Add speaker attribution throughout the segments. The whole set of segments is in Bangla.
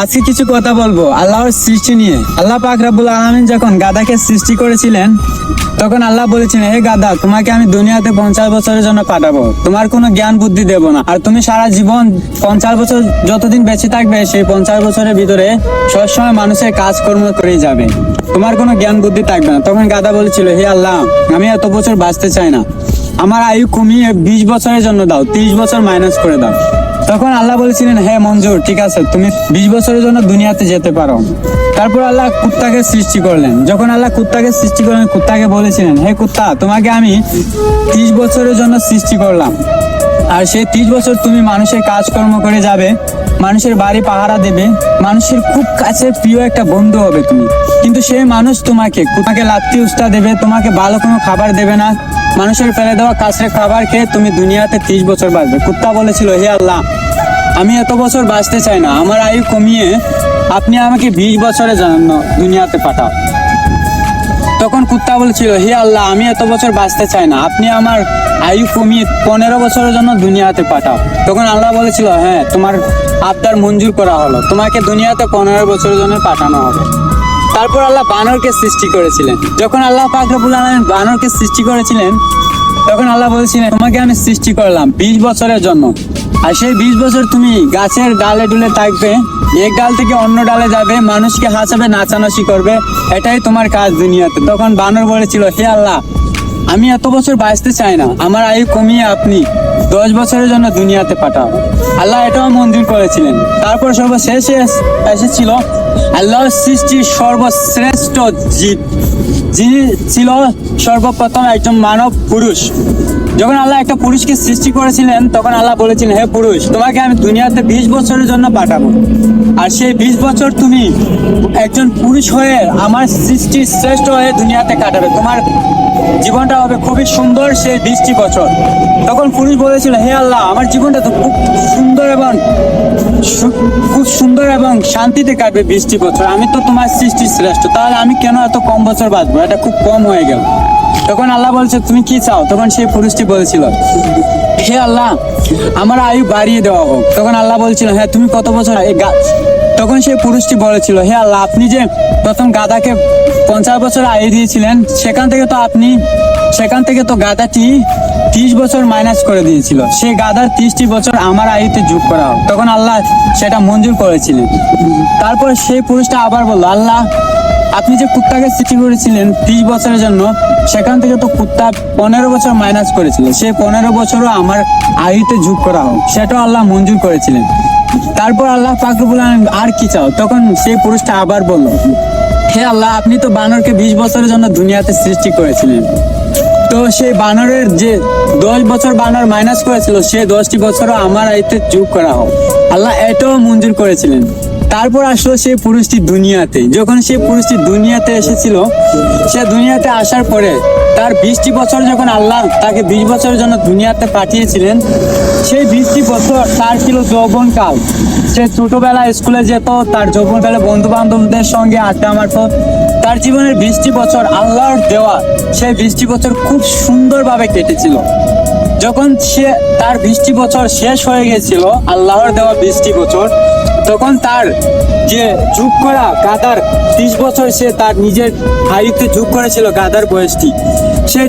Speaker 1: আজকে কিছু কথা বলব। আল্লাহর সৃষ্টি নিয়ে। আল্লাহ পাক রাব্বুল আলামিন যখন গাদাকে সৃষ্টি করেছিলেন, তখন আল্লাহ বলেছিলেন, হে গাদা, তোমাকে আমি দুনিয়াতে পঞ্চাশ বছরের জন্য পাঠাবো। তোমার কোনো জ্ঞান বুদ্ধি দেবো না। আর তুমি সারা জীবন পঞ্চাশ বছর যতদিন বেঁচে থাকবে, সেই পঞ্চাশ বছরের ভিতরে সবসময় মানুষের কাজকর্ম করেই যাবে। তোমার কোনো জ্ঞান বুদ্ধি থাকবে না। তখন গাদা বলেছিল, হে আল্লাহ, আমি এত বছর বাঁচতে চাই না। আমার আয়ু কমিয়ে বিশ বছরের জন্য দাও, তিরিশ বছর মাইনাস করে দাও। তখন আল্লাহ বলেছিলেন হ্যাঁ মঞ্জুর, ঠিক আছে, তুমি বিশ বছরের জন্য দুনিয়াতে যেতে পারো। তারপর আল্লাহ কুত্তাকে সৃষ্টি করলেন। যখন আল্লাহ কুত্তাকে সৃষ্টি করলেন, কুত্তাকে বলেছিলেন, হে কুত্তা, তোমাকে আমি ত্রিশ বছরের জন্য সৃষ্টি করলাম। আর সেই ত্রিশ বছর তুমি মানুষের কাজকর্ম করে যাবে মানুষের বাড়ি পাহারা দেবে, মানুষের খুব কাছে প্রিয় একটা বন্ধু হবে তুমি। কিন্তু সেই মানুষ তোমাকে তোমাকে লাত্তি উস্তা দেবে, তোমাকে ভালো কোনো খাবার দেবে না। মানুষের ফেলে দেওয়া কাছের খাবার খেয়ে তুমি দুনিয়াতে ত্রিশ বছর বাঁচবে। কুত্তা বলেছিল, হে আল্লাহ, আমি এত বছর বাঁচতে চাই না। আমার আয়ু কমিয়ে আপনি আমাকে বিশ বছরের জন্য দুনিয়াতে পাঠাও। তখন কুত্তা বলেছিল, হে আল্লাহ, আমি এত বছর বাঁচতে চাই না। আপনি আমার আয়ু কমিয়ে পনেরো বছরের জন্য দুনিয়াতে পাঠাও। তখন আল্লাহ বলেছিল হ্যাঁ তোমার আবদার মঞ্জুর করা হলো। তোমাকে দুনিয়াতে পনেরো বছরের জন্য পাঠানো হবে। তারপর আল্লাহ বানরকে সৃষ্টি করেছিলেন। যখন আল্লাহ পাক রব্বুল আলামিন বানরকে সৃষ্টি করেছিলেন, তখন আল্লাহ বলেছিলেন, তোমাকে আমি সৃষ্টি করলাম বিশ বছরের জন্য। আর সেই বিশ বছর তুমি গাছের ডালে ডুলে থাকবে, এক ডাল থেকে অন্য ডালে যাবে, মানুষকে হাসাবে, নাচানাচি করবে, এটাই তোমার কাজ দুনিয়াতে। তখন বানর বলেছিল, হে আল্লাহ আমি এত বছর বাঁচতে চাই না। আমার আয়ু কমিয়ে আপনি দশ বছরের জন্য দুনিয়াতে পাঠাও আল্লাহ এটাও মঞ্জুর করেছিলেন। তারপর সর্বশেষে এসেছিল আল্লাহর সৃষ্টির সর্বশ্রেষ্ঠ জীব যিনি ছিল সর্বপ্রথম একজন মানব পুরুষ। যখন আল্লাহ একটা পুরুষকে সৃষ্টি করেছিলেন, তখন আল্লাহ বলেছিলেন, হে পুরুষ, তোমাকে আমি দুনিয়াতে বিশ বছরের জন্য পাঠাবো। আর সেই বিশ বছর তুমি একজন পুরুষ হয়ে আমার সৃষ্টি শ্রেষ্ঠ হয়ে দুনিয়াতে কাটাবে। তোমার জীবনটা হবে খুবই সুন্দর সেই বৃষ্টি বছর। তখন পুরুষ বলেছিল, হে আল্লাহ, আমার জীবনটা তো খুব সুন্দর এবং খুব সুন্দর এবং শান্তিতে কাটবে বৃষ্টি বছর। আমি তো তোমার সৃষ্টি শ্রেষ্ঠ, তাহলে আমি কেন এত কম বছর বাঁচবো? এটা খুব কম হয়ে গেল। তখন আল্লাহ বলছে, তুমি কি চাও? তখন সেই পুরুষটি বলেছিল, হে আল্লাহ, আমার আয়ু বাড়িয়ে দেওয়া হোক। তখন আল্লাহ বলছিল হ্যাঁ তুমি কত বছর এই তখন সেই পুরুষটি বলেছিল, হে আল্লাহ, আপনি যে প্রথম গাদাকে পঞ্চাশ বছর আয়ু দিয়েছিলেন, সেখান থেকে তো আপনি, সেখান থেকে তো গাদাটি ত্রিশ বছর মাইনাস করে দিয়েছিল। সেই গাদার ত্রিশটি বছর আমার আয়ুতে যোগ করা হোক। তখন আল্লাহ সেটা মঞ্জুর করেছিলেন। তারপর সেই পুরুষটা আবার বলল, আল্লাহ, আপনি যে কুত্তাকে সৃষ্টি করেছিলেন ত্রিশ বছরের জন্য, সেখান থেকে তো কুত্তা পনেরো বছর মাইনাস করেছিল। সেই পনেরো বছরও আমার আয়ুতে যোগ করা হোক। সেটাও আল্লাহ মঞ্জুর করেছিলেন। তারপর আল্লাহ পাকরুল আর কি চাও? তখন সেই পুরুষটা আবার বলল, হে আল্লাহ, আপনি তো বানরকে বিশ বছরের জন্য দুনিয়াতে সৃষ্টি করেছিলেন। তো সেই বানরের যে দশ বছর বানর মাইনাস করেছিল সেই দশটি বছরও আমার আয়তে যোগ করা হোক। আল্লাহ এটাও মঞ্জুর করেছিলেন। তারপর আসলো সেই পুরুষটি দুনিয়াতে। যখন সেই পুরুষটি দুনিয়াতে এসেছিল, সে দুনিয়াতে আসার পরে তার বিশটি বছর যখন আল্লাহ তাকে বিশ বছরের জন্য দুনিয়াতে পাঠিয়েছিলেন, সেই বিশটি বছর তার ছিল যৌবনকাল। সে ছোটবেলা স্কুলে যেত, তার যৌবনকালে বন্ধু বান্ধবদের সঙ্গে আড্ডা মারত। তার জীবনের বিশটি বছর আল্লাহর দেওয়া সেই বিশটি বছর খুব সুন্দরভাবে কেটেছিল। যখন সে তার বৃষ্টি বছর শেষ হয়ে গেছিল, আল্লাহর দেওয়া বৃষ্টি বছর, তখন তার যে যুগ করা গাদার ত্রিশ বছর সে তার নিজের হাইতে যুগ করেছিল গাদার বয়সটি সে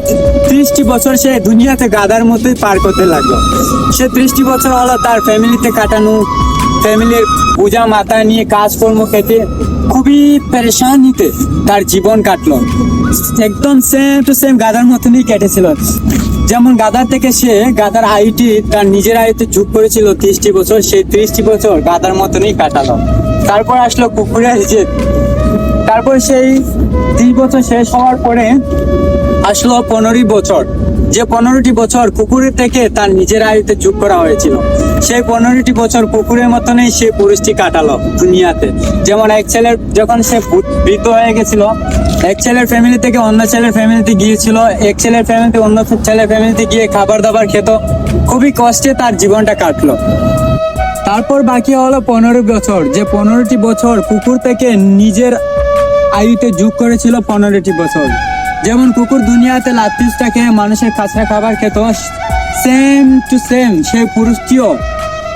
Speaker 1: ত্রিশটি বছর সে দুনিয়াতে গাদার মতোই পার করতে লাগল। সে ত্রিশটি বছর হলো তার ফ্যামিলিতে কাটানো ফ্যামিলির পূজা মাথায় নিয়ে কাজকর্ম খেতে খুবই পেরেশানিতে তার জীবন কাটলো। একদম সেম টু সেম গাদার মতনই কেটেছিল। যেমন গাদার থেকে সে গাদার আইটি তার নিজের আয়ুতে যোগ করেছিল ত্রিশটি বছর, সেই ত্রিশটি বছর গাদার মতনই কাটালো। তারপর আসলো কুকুরের যে তারপর সেই ত্রিশ বছর শেষ হওয়ার পরে আসলো পনেরোই বছর। যে পনেরোটি বছর কুকুরের থেকে তার নিজের আয়ুতে যোগ করা হয়েছিল। সেই পনেরোটি বছর কুকুরের মতনই সে পুরুষটি কাটালো দুনিয়াতে। যেমন এক ছেলের যখন সে বৃদ্ধ হয়ে গেছিল, এক ছেলের ফ্যামিলি থেকে অন্য ছেলের ফ্যামিলিতে গিয়েছিল, এক ছেলের ফ্যামিলিতে অন্য ছেলের ফ্যামিলিতে গিয়ে খাবার দাবার খেত। খুবই কষ্টে তার জীবনটা কাটলো। তারপর বাকি হলো পনেরো বছর। যে পনেরোটি বছর কুকুর থেকে নিজের আয়ুতে যোগ করেছিল পনেরোটি বছর। যেমন কুকুর দুনিয়াতে লাত্তিসটা খেয়ে মানুষের কাঁচরা খাবার খেত। সেম টু সেম সেই পুরুষটিও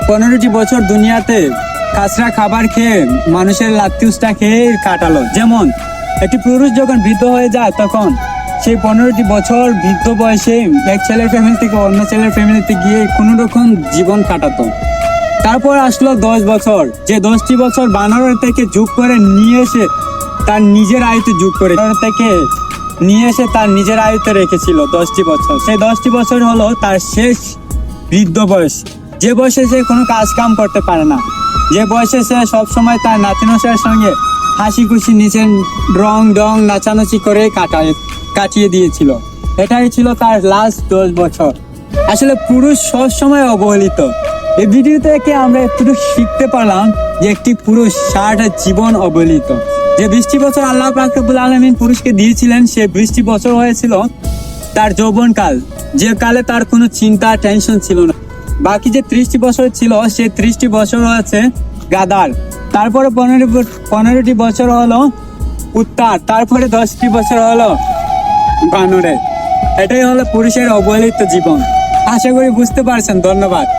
Speaker 1: পনেরোটি বছর দুনিয়াতে কাঁচরা খাবার খেয়ে মানুষের লাত্তিউসটা খেয়ে কাটালো। যেমন, একটি পুরুষ যখন বৃদ্ধ হয়ে যায়, তখন সেই পনেরোটি বছর বৃদ্ধ বয়সে এক ছেলের ফ্যামিলি থেকে অন্য ছেলের ফ্যামিলিতে গিয়ে কোনো রকম জীবন কাটাতো। তারপর আসলো দশ বছর। যে দশটি বছর বানর থেকে যোগ করে নিয়ে এসে তার নিজের আয়ুতে যোগ করে থেকে নিয়ে এসে তার নিজের আয়ুতে রেখেছিল দশটি বছর। সেই দশটি বছর হলো তার শেষ বৃদ্ধ বয়স। যে বয়সে সে কোনো কাজ কাম করতে পারে না। যে বয়সে সে সবসময় তার নাতিনসের সঙ্গে হাসি খুশি নিচে রং ডং নাচানাচি করে কাটায়, কাটিয়ে দিয়েছিল। এটাই ছিল তার লাস্ট দশ বছর। আসলে পুরুষ সবসময় অবহেলিত। এই ভিডিও থেকে আমরা একটু শিখতে পারলাম যে একটি পুরুষ সারাটা জীবন অবহেলিত। যে বৃষ্টি বছর আল্লাহ পাকরবুল আলমিন পুরুষকে দিয়েছিলেন, সে বৃষ্টি বছর হয়েছিল তার যৌবনকাল। যে কালে তার কোনো চিন্তা, টেনশন ছিল না। বাকি যে ত্রিশটি বছর ছিল, সে ত্রিশটি বছর হয়েছে গাদার। তারপরে পনেরো পনেরোটি বছর হলো উত্তার। তারপরে দশটি বছর হলো বানরে এটাই হলো পুরুষের অবহেলিত জীবন। আশা করি বুঝতে পারছেন, ধন্যবাদ।